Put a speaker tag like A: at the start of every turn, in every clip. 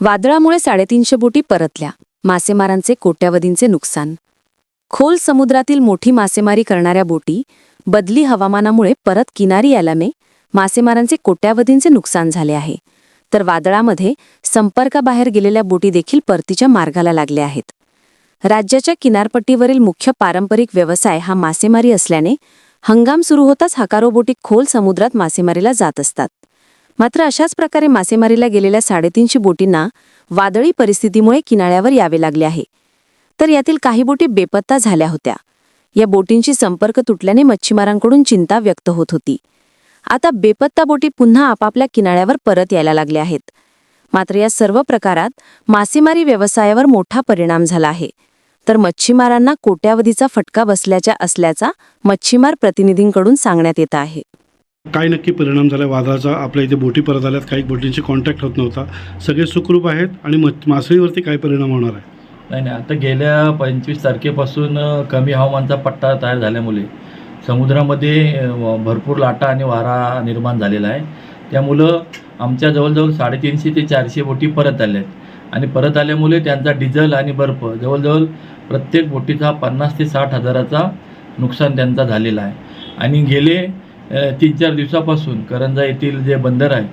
A: वादळामुळे साडेतीनशे बोटी परतल्या. मासेमारांचे कोट्यावधींचे नुकसान. खोल समुद्रातील मोठी मासेमारी करणाऱ्या बोटी बदली हवामानामुळे परत किनारी आल्याने मासेमारांचे कोट्यावधींचे नुकसान झाले आहे. तर वादळामध्ये संपर्काबाहेर गेलेल्या बोटी देखील परतीच्या मार्गाला लागल्या आहेत. राज्याच्या किनारपट्टीवरील मुख्य पारंपरिक व्यवसाय हा मासेमारी असल्याने हंगाम सुरू होताच हकारो बोटी खोल समुद्रात मासेमारीला जात असतात. मात्र अशाच प्रकारे मासेमारीला गेलेल्या साडेतीनशे बोटींना वादळी परिस्थितीमुळे किनाऱ्यावर यावे लागले आहे. तर यातील काही बोटी बेपत्ता झाल्या होत्या. या बोटींशी संपर्क तुटल्याने मच्छीमारांकडून चिंता व्यक्त होत होती. आता बेपत्ता बोटी पुन्हा आपापल्या किनाऱ्यावर परत यायला लागल्या आहेत. मात्र या सर्व प्रकारात मासेमारी व्यवसायावर मोठा परिणाम झाला आहे. तर मच्छीमारांना कोट्यावधीचा फटका बसल्याच्या असल्याचा मच्छीमार प्रतिनिधींकडून सांगण्यात येत आहे.
B: काय नक्की परिणाम झाला. वादळाचा आपल्या इथे बोटी परत आल्यात. काही बोटींशी कॉन्टॅक्ट होत नव्हता. सगळे सुखरूप आहेत आणि मच मासळीवरती काय परिणाम होणार आहे.
C: नाही नाही. आता गेल्या पंचवीस तारखेपासून कमी हवामानचा पट्टा तयार झाल्यामुळे समुद्रामध्ये भरपूर लाटा आणि वारा निर्माण झालेला आहे. त्यामुळं आमच्या जवळजवळ साडेतीनशे ते चारशे बोटी परत आल्या आहेत आणि परत आल्यामुळे त्यांचा डिझेल आणि बर्फ जवळजवळ प्रत्येक बोटीचा पन्नास ते साठ हजाराचा नुकसान त्यांचा झालेला आहे. आणि गेले तीन चार दिवसापासून करंजा येथील जे बंदर आहे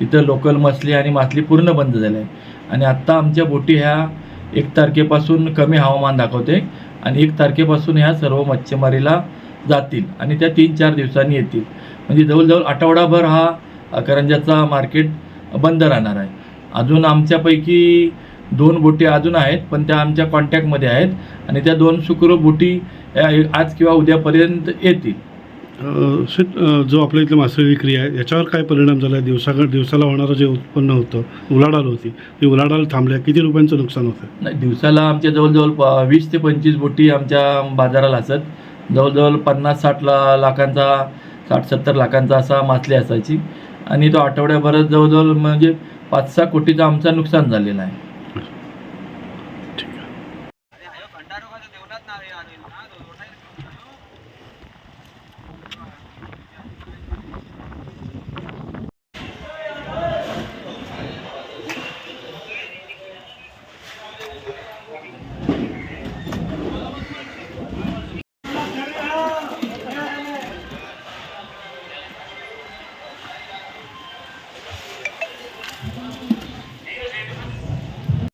C: तिथं लोकल मछली आणि मासली पूर्ण बंद झाले आहे आणि आत्ता आमच्या बोटी ह्या एक तारखेपासून कमी हवामान दाखवते आणि एक तारखेपासून ह्या सर्व मच्छीमारीला जातील आणि त्या तीन चार दिवसांनी येतील. म्हणजे जवळजवळ आठवडाभर हा करंजाचा मार्केट बंद राहणार आहे. अजून आमच्यापैकी दोन बोटी अजून आहेत पण त्या आमच्या कॉन्टॅक्टमध्ये आहेत आणि त्या दोन शुक्र बोटी या आज किंवा उद्यापर्यंत येतील.
B: शेत जो आपल्या इथली मासळी विक्री आहे याच्यावर काय परिणाम झाला? आहे दिवसाक दिवसाला होणारं जे उत्पन्न होतं उलाढाल होती ती उलाढाल थांबल्या किती रुपयांचं नुकसान होतं?
C: नाही दिवसाला आमच्या जवळजवळ वीस ते पंचवीस बोटी आमच्या बाजाराला असत. जवळजवळ पन्नास साठ ला लाखांचा साठ सत्तर लाखांचा असा मासली असायची. आणि तो आठवड्याभरात जवळजवळ म्हणजे पाच सहा कोटीचं आमचं नुकसान झालेला आहे. ठीक आहे.